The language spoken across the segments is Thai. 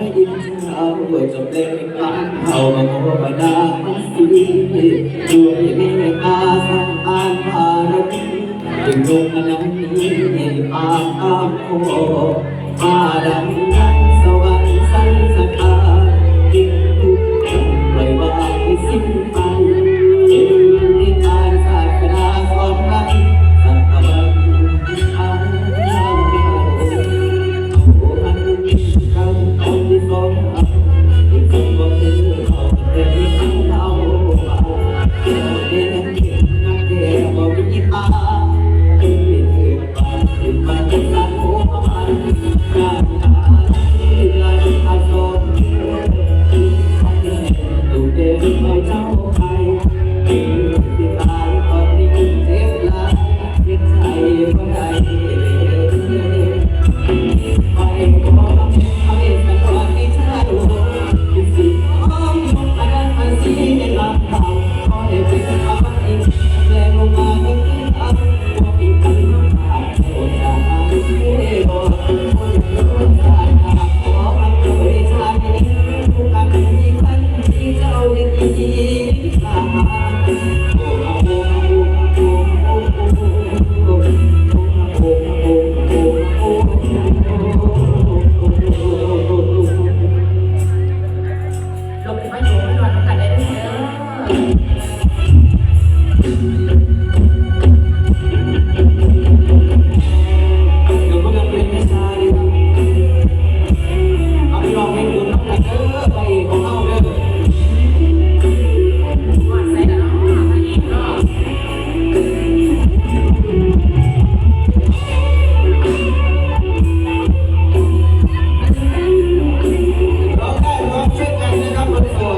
ไม่ดินเอาด้วยจบเล่นปานเอามาโมบดาสีดวงนี้ Yeah.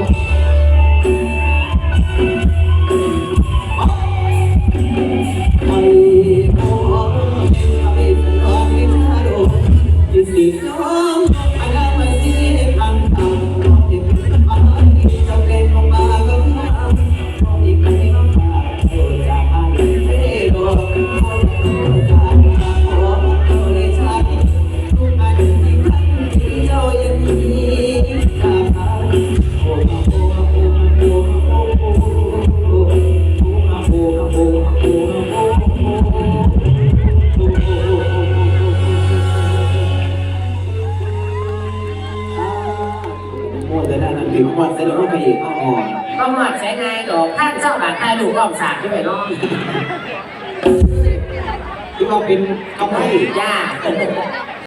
Wow. ม่แต่นั่นถึงวันเสร็จแล้วก็ไปอีกข้าวหอมก็หมดใช้ไงดอกท่านเจ้าบาทท่านดูกล้องสากด้วยเนาะที่ว่าเป็นกำไรย่า